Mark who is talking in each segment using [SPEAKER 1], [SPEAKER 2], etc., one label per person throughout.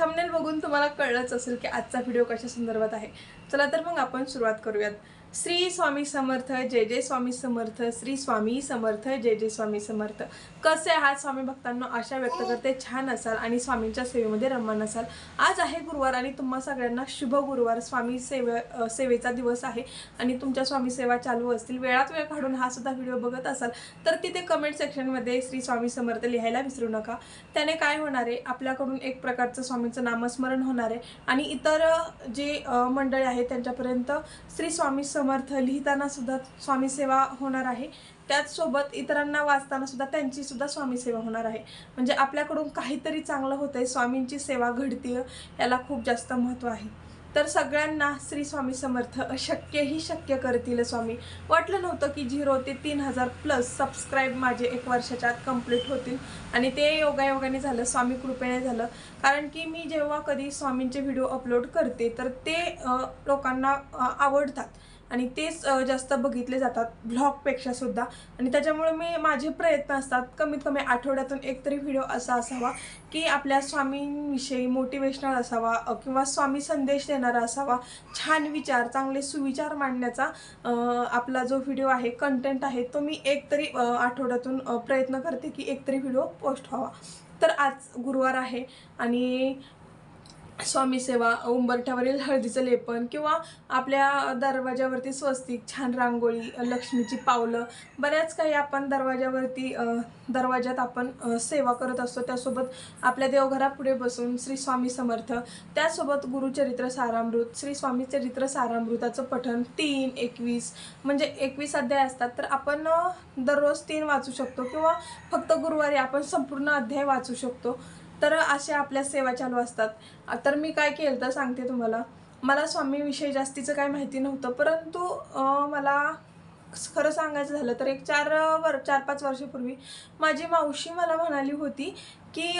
[SPEAKER 1] Thumbnail बघून तुम्हाला कळलंच असेल की आजचा व्हिडिओ कशा संदर्भात आहे. चला तर मग आपण सुरुवात करूयात. श्री स्वामी समर्थ जय जय स्वामी समर्थ श्री स्वामी समर्थ जय जय स्वामी समर्थ. कसे आहात स्वामी भक्तांना? आशा व्यक्त करते. छान असाल आणि स्वामींच्या सेवेमध्ये रममान असाल. आज आहे गुरुवार आणि तुम्हा सगळ्यांना शुभ गुरुवार. स्वामी सेवे सेवेचा दिवस आहे आणि तुमच्या स्वामी सेवा चालू असतील. वेळात वेळ काढून हा सुद्धा व्हिडिओ बघत असाल तर तिथे कमेंट सेक्शनमध्ये श्री स्वामी समर्थ लिहायला विसरू नका. त्याने काय होणार आहे? आपल्याकडून एक प्रकारचं स्वामींचं नामस्मरण होणार आहे. आणि इतर जे मंडळी आहेत त्यांच्यापर्यंत श्री स्वामी समर्थ लिहिताना सुद्धा स्वामी सेवा होणार आहे. त्याचसोबत इतरांना वाचताना सुद्धा त्यांची सुद्धा स्वामी सेवा होणार आहे. म्हणजे आपल्याकडून काहीतरी चांगलं होतंय स्वामींची सेवा घडतीय याला खूप जास्त महत्त्व आहे. तर सगळ्यांना श्री स्वामी समर्थ अशक्यही शक्य करतील स्वामी. वाटलं नव्हतं की झिरो ते तीन हजार प्लस सबस्क्राईब माझे एक वर्षाच्या आत कंप्लीट होतील. आणि ते योगायोगाने झालं स्वामी कृपेने झालं. कारण की मी जेव्हा कधी स्वामींचे व्हिडिओ अपलोड करते तर ते लोकांना आवडतात. आणि तेच जास्त बघितले जातात ब्लॉगपेक्षा सुद्धा. आणि त्याच्यामुळे मी माझे प्रयत्न असतात कमीत कमी आठवड्यातून एक तरी व्हिडिओ असा असावा की आपल्या स्वामींविषयी मोटिवेशनल असावा किंवा स्वामी संदेश देणारा असावा. छान विचार चांगले सुविचार मांडण्याचा आपला जो व्हिडिओ आहे कंटेंट आहे तो मी एक तरी आठवड्यातून प्रयत्न करते की एक तरी व्हिडिओ पोस्ट व्हावा. तर आज गुरुवार आहे आणि स्वामी सेवा उंबरठ्यावरील हळदीचं लेपन किंवा आपल्या दरवाजावरती स्वस्तिक छान रांगोळी लक्ष्मीची पावलं बऱ्याच काही आपण दरवाजावरती दरवाजात आपण सेवा करत असतो. त्यासोबत आपल्या देवघरापुढे बसून श्री स्वामी समर्थ त्यासोबत गुरुचरित्र सारामृत श्री स्वामी चरित्र सारामृताचं पठण तीन एकवीस म्हणजे एकवीस अध्याय असतात. तर आपण दररोज तीन वाचू शकतो किंवा फक्त गुरुवारी आपण संपूर्ण अध्याय वाचू शकतो. तर अशा आपल्या सेवा चालू असतात. तर मी काय केलं तर सांगते तुम्हाला. मला स्वामीविषयी जास्तीचं काय माहिती नव्हतं परंतु मला खरं सांगायचं झालं तर एक चार वर चार पाच वर्षापूर्वी माझी मावशी मला म्हणाली होती की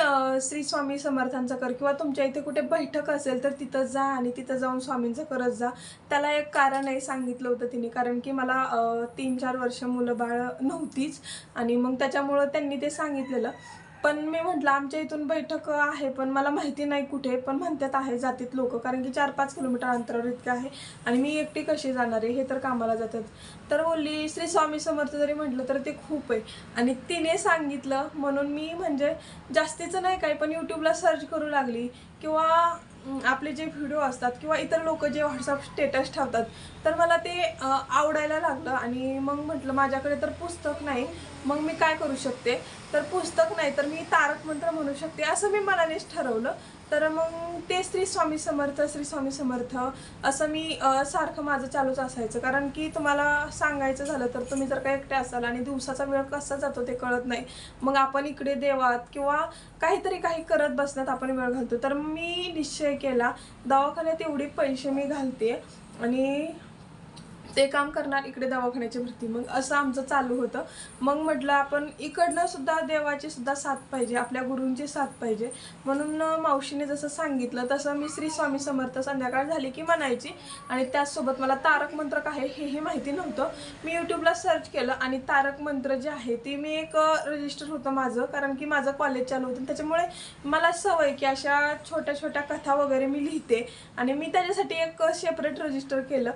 [SPEAKER 1] श्री स्वामी समर्थांचं कर किंवा तुमच्या इथे कुठे बैठक असेल तर तिथं जा आणि तिथं जाऊन स्वामींचं करत जा. त्याला एक कारण आहे सांगितलं होतं तिने कारण की मला तीन चार वर्ष मुलं बाळ नव्हतीच आणि मग त्याच्यामुळं त्यांनी ते सांगितलेलं. पण मी म्हटलं आमच्या इथून बैठक आहे पण मला माहिती नाही कुठे. पण म्हणतात आहे जातीत लोक कारण की चार पाच किलोमीटर अंतरावर इतकं आहे आणि मी एकटी कशी जाणार आहे हे तर कामाला जातात. तर बोलली श्री स्वामी समर्थ जरी म्हटलं तर ते खूप आहे. आणि तिने सांगितलं म्हणून मी म्हणजे जास्तीचं नाही काय पण यूट्यूबला सर्च करू लागली. किंवा आपले जे व्हिडिओ असतात किंवा इतर लोक जे व्हॉट्सअप स्टेटस ठेवतात तर मला ते आवडायला लागलं. आणि मग म्हटलं माझ्याकडे तर पुस्तक नाही मग मी काय करू शकते? तर पुस्तक नाही तर मी तारक मंत्र म्हणू शकते असं मी मनानेच ठरवलं. तर मग ते श्री स्वामी समर्थ श्री स्वामी समर्थ असं मी सारखं माझं चालूच असायचं. कारण की तुम्हाला सांगायचं झालं तर तुम्ही जर का एकटे असाल आणि दिवसाचा वेळ कसा जातो ते कळत नाही. मग आपण इकडे देवात किंवा काहीतरी काही करत बसण्यात आपण वेळ घालतो. तर मी निश्चय केला दवाखान्यात एवढे पैसे मी घालते आणि ते काम करणार इकडे दवाखान्याची भरती. मग असं आमचं चालू होतं. मग म्हटलं आपण इकडनं सुद्धा देवाची सुद्धा साथ पाहिजे आपल्या गुरूंची साथ पाहिजे. म्हणून मावशीने जसं सांगितलं तसं मी श्री स्वामी समर्थ संध्याकाळ झाली की म्हणायची. आणि त्याचसोबत मला तारक मंत्र काय आहे हेही माहिती नव्हतं. मी यूट्यूबला सर्च केलं आणि तारक मंत्र जे आहे ते मी एक रजिस्टर होतं माझं. कारण की माझं कॉलेज चालू होतं. त्याच्यामुळे मला सवय की अशा छोट्या छोट्या कथा वगैरे मी लिहिते. आणि मी त्याच्यासाठी एक सेपरेट रजिस्टर केलं.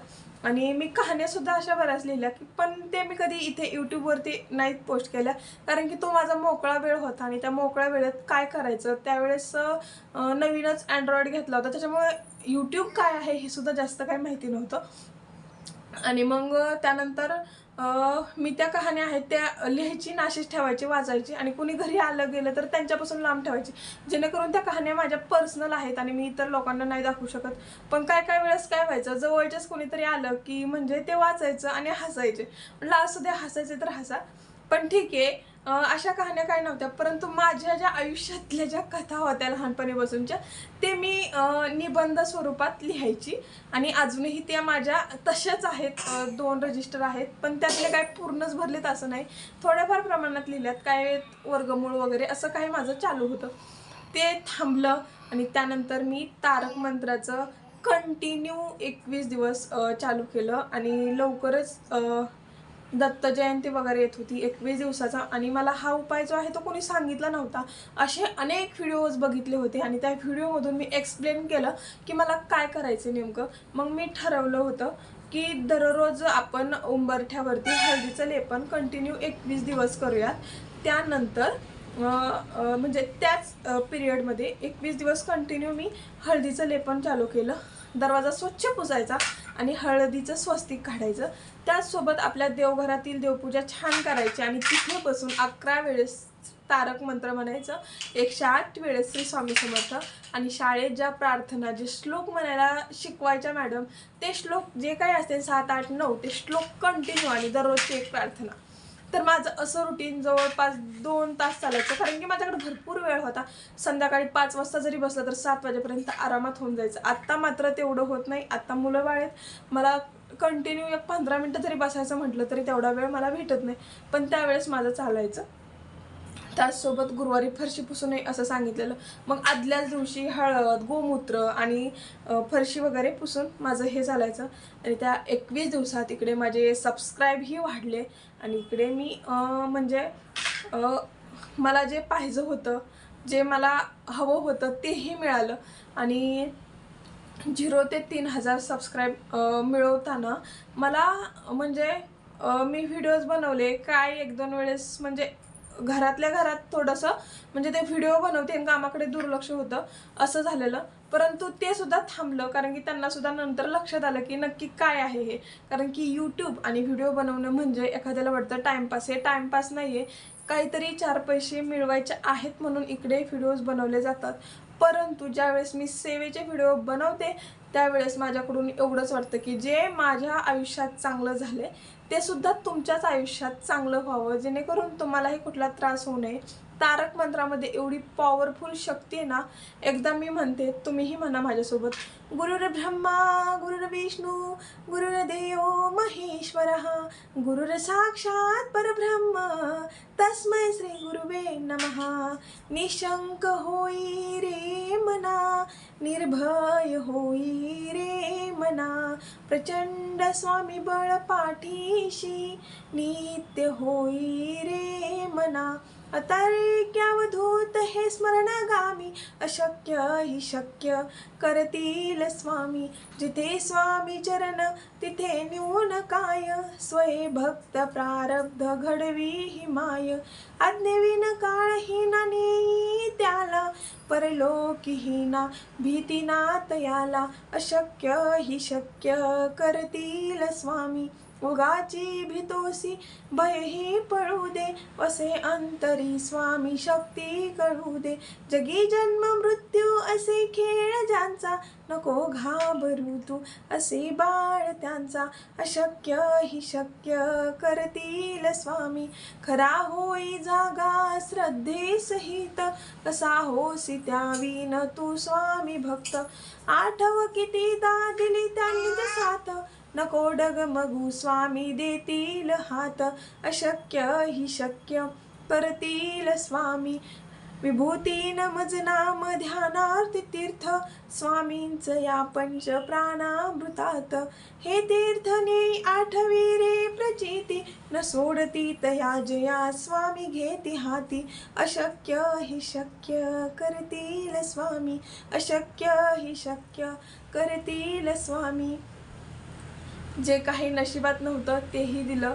[SPEAKER 1] आणि मी कहाण्यासुद्धा अशा बऱ्याच लिहिल्या की पण ते मी कधी इथे यूट्यूबवरती नाहीत पोस्ट केल्या. कारण की तो माझा मोकळा वेळ होता आणि त्या मोकळ्या वेळेत काय करायचं त्यावेळेस नवीनच अँड्रॉइड घेतला होता. त्याच्यामुळे यूट्यूब काय आहे हे सुद्धा जास्त काही माहिती नव्हतं. आणि मग त्यानंतर मी त्या कहाण्या आहेत त्या लिहायची नाशीच ठेवायची वाचायची आणि कुणी घरी आलं गेलं तर त्यांच्यापासून लांब ठेवायची. जेणेकरून त्या कहाण्या माझ्या पर्सनल आहेत आणि मी इतर लोकांना नाही दाखवू शकत. पण काय काय वेळेस काय व्हायचं जवळच्याच कोणीतरी आलं की म्हणजे ते वाचायचं आणि हसायचे. म्हटलं असू दे हसायचे तर हसा. पण ठीक आहे अशा कहाण्या काय नव्हत्या परंतु माझ्या ज्या आयुष्यातल्या ज्या कथा होत्या लहानपणीपासूनच्या ते मी निबंध स्वरूपात लिहायची. आणि अजूनही त्या माझ्या तशाच आहेत दोन रजिस्टर आहेत पण त्यातले काय पूर्णच भरलेत असं नाही. थोड्याफार प्रमाणात लिहिल्यात काय वर्गमूळ वगैरे असं काही माझं चालू होतं. ते थांबलं आणि त्यानंतर मी तारक मंत्राचं कंटिन्यू एकवीस दिवस चालू केलं आणि लवकरच दत्त जयंती वगैरे येत होती एकवीस दिवसाचा. आणि मला हा उपाय जो आहे तो कोणी सांगितला नव्हता. असे अनेक व्हिडिओज बघितले होते आणि त्या व्हिडिओमधून मी एक्सप्लेन केलं की मला काय करायचं नेमकं. मग मी ठरवलं होतं की दररोज आपण उंबरठ्यावरती हळदीचं लेपन कंटिन्यू एकवीस दिवस करूयात. त्यानंतर म्हणजे त्याच पिरियडमध्ये एकवीस दिवस कंटिन्यू मी हळदीचं लेपन चालू केलं. दरवाजा स्वच्छ पुसायचा. आणि हळदीचं स्वस्तिक काढायचं. त्याचसोबत आपल्या देवघरातील देवपूजा छान करायची आणि तिथे बसून अकरा वेळेस तारक मंत्र म्हणायचं एकशे आठ वेळेस श्री स्वामी समर्थ आणि शाळेत ज्या प्रार्थना जे श्लोक म्हणायला शिकवायच्या मॅडम ते श्लोक जे काही असतील सात आठ नऊ ते श्लोक कंटिन्यू आणि दररोजची एक प्रार्थना. तर माझं असं रुटीन जवळपास दोन तास चालायचं. कारण की माझ्याकडे भरपूर वेळ होता. संध्याकाळी पाच वाजता जरी बसलं तर सात वाजेपर्यंत आरामात होऊन जायचं. आत्ता मात्र तेवढं होत नाही. आत्ता मुलं बाळेत मला कंटिन्यू एक पंधरा मिनटं जरी बसायचं म्हटलं तरी तेवढा वेळ मला भेटत नाही. पण त्यावेळेस माझं चालायचं. त्याचसोबत गुरुवारी फरशी पुसू नये असं सांगितलेलं. मग आदल्याच दिवशी हळद गोमूत्र आणि फरशी वगैरे पुसून माझं हे चालायचं आणि त्या एकवीस दिवसात इकडे माझे सबस्क्राईबही वाढले. आणि इकडे मी म्हणजे मला जे पाहिजे होतं जे मला हवं होतं तेही मिळालं. आणि झिरो ते तीन हजार सबस्क्राईब मिळवताना मला म्हणजे मी व्हिडिओज बनवले. काय एक दोन वेळेस म्हणजे घरातल्या घरात थोडंसं म्हणजे ते व्हिडिओ बनवते आणि कामाकडे दुर्लक्ष होतं असं झालेलं. परंतु ते सुद्धा थांबलं कारण की त्यांना सुद्धा नंतर लक्षात आलं की नक्की काय आहे हे. कारण की यूट्यूब आणि व्हिडिओ बनवणं म्हणजे एखाद्याला वाटतं टाईमपास हे टाईमपास नाही आहे काहीतरी चार पैसे मिळवायचे आहेत म्हणून इकडे व्हिडिओज बनवले जातात. परंतु ज्यावेळेस मी सेवेचे व्हिडिओ बनवते त्यावेळेस माझ्याकडून एवढंच वाटतं की जे माझ्या आयुष्यात चांगलं झाले ते सुद्धा तुमच्याच आयुष्यात चांगलं व्हावं. जेणेकरून तुम्हालाही कुठला त्रास होऊ नये. तारक मंत्रामध्ये एवढी पॉवरफुल शक्ती आहे ना एकदा मी म्हणते तुम्हीही म्हणा माझ्यासोबत गुरुर ब्रह्मा गुरुर विष्णु गुरुर्देव महेश्वर गुरुर साक्षात परब्रह्म तस्मै श्री गुरुवे नमः. निशंक होई रे मना निर्भय होई रे मना प्रचंड स्वामी बळ पाठीशी नित्य होई रे मना. अतार्क्यावधूत हे स्मरणगामी? अशक्य हि शक्य करतील स्वामी. जिथे स्वामी चरण तिथे न्यून काय? स्वय भक्त प्रारब्ध घडवी ही माय. आज्ञेविन काळहीना नेई त्याला. परलोकहीना भीतीना याला अशक्य हि शक्य करतील स्वामी. उगाची भीतोसी भयही पळू दे. वसे अंतरी स्वामी शक्ती कळू दे. जगी जन्म मृत्यू असे खेळ ज्यांचा नको घाबरू तू. असे बाळ त्यांचा अशक्य हि शक्य करतील स्वामी. खरा होई जागा श्रद्धे सहित. कसा होसी न तू स्वामी भक्त. आठव किती दा दिली नको डगमगू स्वामी देतील हात. अशक्य हि शक्य करतील स्वामी. विभूती नमज नाम ध्यानार्थ तीर्थ. स्वामींच या पंच प्राणामृतात. हे तीर्थ ने आठवी रे प्रचिती. न सोडती तया जया स्वामी घेती हाती. अशक्य हि शक्य करतील स्वामी. अशक्य हि शक्य करतील स्वामी. जे काही नशिबात नव्हतं तेही दिलं.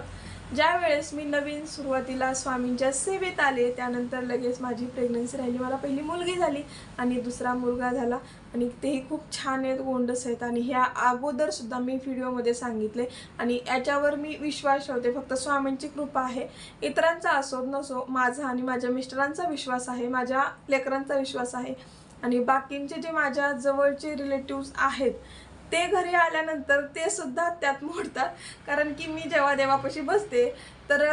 [SPEAKER 1] ज्या वेळेस मी नवीन सुरुवातीला स्वामींच्या सेवेत आले त्यानंतर लगेच माझी प्रेग्नन्सी राहिली. मला पहिली मुलगी झाली आणि दुसरा मुलगा झाला. आणि तेही खूप छान आहेत गोंडस आहेत. आणि ह्या अगोदरसुद्धा मी व्हिडिओमध्ये सांगितले. आणि याच्यावर मी विश्वास ठेवते. फक्त स्वामींची कृपा आहे. इतरांचा असो नसो माझा आणि माझ्या मिस्टरांचा विश्वास आहे माझ्या लेकरांचा विश्वास आहे. आणि बाकींचे जे माझ्या जवळचे रिलेटिव्स आहेत ते घरी आल्यानंतर ते सुद्धा त्यात मोडतात. कारण की मी जेव्हा देवापाशी बसते तर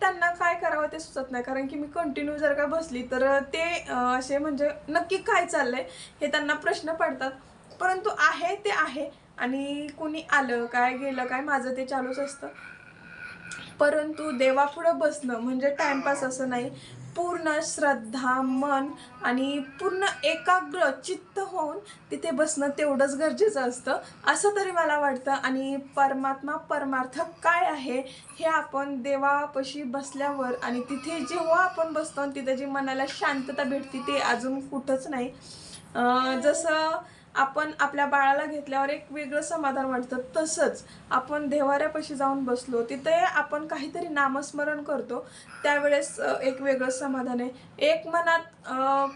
[SPEAKER 1] त्यांना काय करावं ते सुचत नाही. कारण की मी कंटिन्यू जर का बसली तर ते असे म्हणजे नक्की काय चाललंय हे त्यांना प्रश्न पडतात. परंतु आहे ते आहे आणि कुणी आलं काय गेलं काय माझं ते चालूच असतं. परंतु देवापुढं बसणं म्हणजे टाइमपास असं नाही. पूर्ण श्रद्धा मन आणि पूर्ण एकाग्र चित्त होऊन तिथे बसणं तेवढंच गरजेचं असतं. असं तरी मला वाटतं. आणि परमात्मा परमार्थ काय आहे हे आपण देवापाशी बसल्यावर आणि तिथे जेव्हा आपण बसतो आणि तिथे जी मनाला शांतता भेटते ते अजून कुठंच नाही. जसं आपण आपल्या बाळाला घेतल्यावर एक वेगळं समाधान वाटतं. तसंच आपण देवाऱ्यापाशी जाऊन बसलो तिथे आपण काहीतरी नामस्मरण करतो. त्यावेळेस एक वेगळं समाधान आहे. एक मनात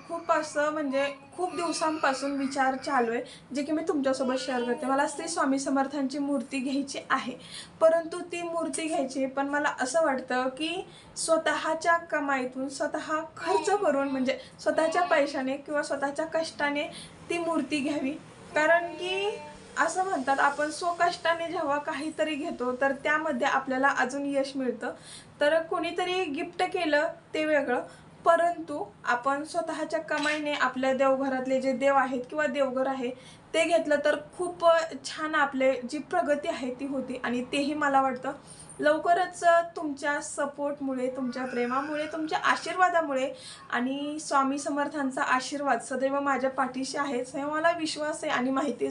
[SPEAKER 1] खूप असं म्हणजे खूप दिवसांपासून विचार चालू आहे जे की मी तुमच्यासोबत शेअर करते. मला श्री स्वामी समर्थांची मूर्ती घ्यायची आहे. परंतु ती मूर्ती घ्यायची पण मला असं वाटतं की स्वतःच्या कमाईतून स्वतः खर्च करून म्हणजे स्वतःच्या पैशाने किंवा स्वतःच्या कष्टाने ती मूर्ती घ्यावी. कारण की असं म्हणतात आपण स्वकष्टाने जेव्हा काहीतरी घेतो तर त्यामध्ये आपल्याला अजून यश मिळतं. तर कोणीतरी गिफ्ट केलं ते वेगळं. परंतु आपण स्वतःच्या कमाईने आपल्या देवघरातले जे देव आहेत किंवा देवघर आहे ते घेतलं तर खूप छान आपले जी प्रगती आहे ती होती. आणि तेही मला वाटतं लवकरच तुमच्या सपोर्टमुळे तुमच्या प्रेमामुळे तुमच्या आशीर्वादामुळे आणि स्वामी समर्थांचा आशीर्वाद सदैव माझ्या पाठीशी आहेच हे मला विश्वास आहे आणि माहिती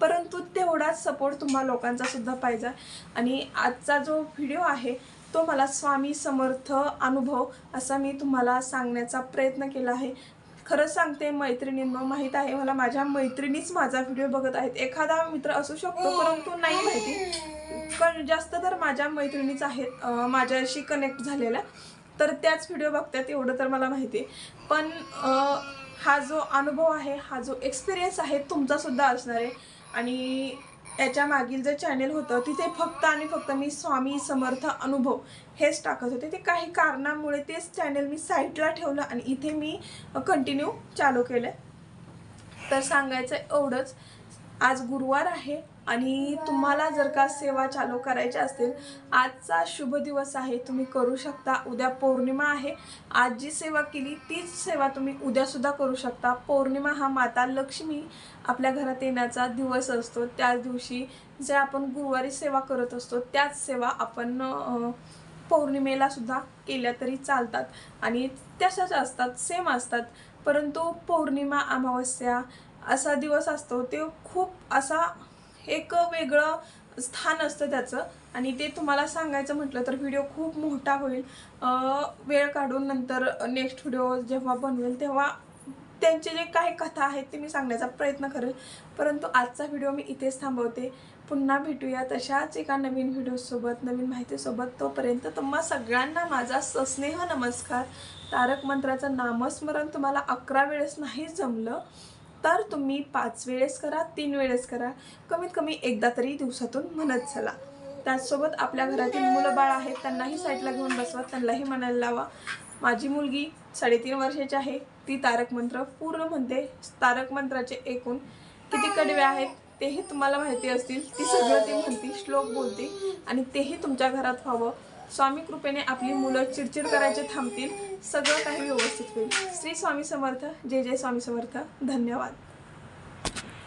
[SPEAKER 1] परंतु तेवढाच सपोर्ट तुम्हा लोकांचा सुद्धा पाहिजे. आणि आजचा जो व्हिडिओ आहे तो मला स्वामी समर्थ अनुभव असा मी तुम्हाला सांगण्याचा प्रयत्न केला आहे. खरंच सांगते मैत्रिणींना माहीत आहे मला माझ्या मैत्रिणीच माझा व्हिडिओ बघत आहेत. एखादा मित्र असू शकतो परंतु नाही माहिती. पण जास्त तर माझ्या मैत्रिणीच आहेत माझ्याशी कनेक्ट झालेल्या. तर त्याच व्हिडिओ बघतात एवढं तर मला माहिती. आहे पण हा जो अनुभव आहे हा जो एक्सपिरियन्स आहे तुमचासुद्धा असणार आहे. आणि याच्या मागील जे चॅनेल होतं तिथे फक्त आणि फक्त मी स्वामी समर्थ अनुभव हेच टाकत होते. ते काही कारणामुळे तेच चॅनेल मी साईडला ठेवलं आणि इथे मी कंटिन्यू चालू केलं तर सांगायचं एवढंच. आज गुरुवार आहे. आणि तुम्हाला जर का सेवा चालू करायच्या असतील आजचा शुभ दिवस आहे तुम्ही करू शकता. उद्या पौर्णिमा आहे. आज जी सेवा केली तीच सेवा तुम्ही उद्यासुद्धा करू शकता. पौर्णिमा हा माता लक्ष्मी आपल्या घरात येण्याचा दिवस असतो. त्याच दिवशी जे आपण गुरुवारी सेवा करत असतो त्याच सेवा आपण पौर्णिमेलासुद्धा पौर्णिमेला सुद्धा केल्या तरी चालतात. आणि तशाच असतात सेम असतात. परंतु पौर्णिमा अमावस्या असा दिवस असतो ते खूप असा एक वेगळं स्थान असतं त्याचं. आणि ते तुम्हाला सांगायचं म्हटलं तर व्हिडिओ खूप मोठा होईल. वेळ काढून नंतर नेक्स्ट व्हिडिओ जेव्हा बनवेल तेव्हा त्यांचे जे काही कथा आहेत ते मी सांगण्याचा प्रयत्न करेल. परंतु आजचा व्हिडिओ मी इथेच थांबवते. पुन्हा भेटूया तशाच एका नवीन व्हिडिओसोबत नवीन माहितीसोबत. तोपर्यंत तुम्हा सगळ्यांना माझा सस्नेह नमस्कार. तारक मंत्राचं नामस्मरण तुम्हाला अकरा वेळेस नाही जमलं तर तुम्ही पाच वेळेस करा तीन वेळेस करा. कमीत कमी एकदा तरी दिवसातून म्हणत चला. त्याचसोबत आपल्या घरातील मुलं बाळ आहेत त्यांनाही साईडला घेऊन बसवा त्यांनाही म्हणायला लावा. माझी मुलगी साडेतीन वर्षाची आहे. ती तारक मंत्र पूर्ण म्हणते. तारक मंत्राचे एकूण किती कडवे आहेत तेही तुम्हाला माहिती असतील. ती सगळं ती म्हणते श्लोक बोलते आणि तेही तुमच्या घरात व्हावं. स्वामी कृपेने आपली मुलं चिडचिड करायचे थांबतील. सगळं काही व्यवस्थित होईल. श्री स्वामी समर्थ. जय जय स्वामी समर्थ. धन्यवाद.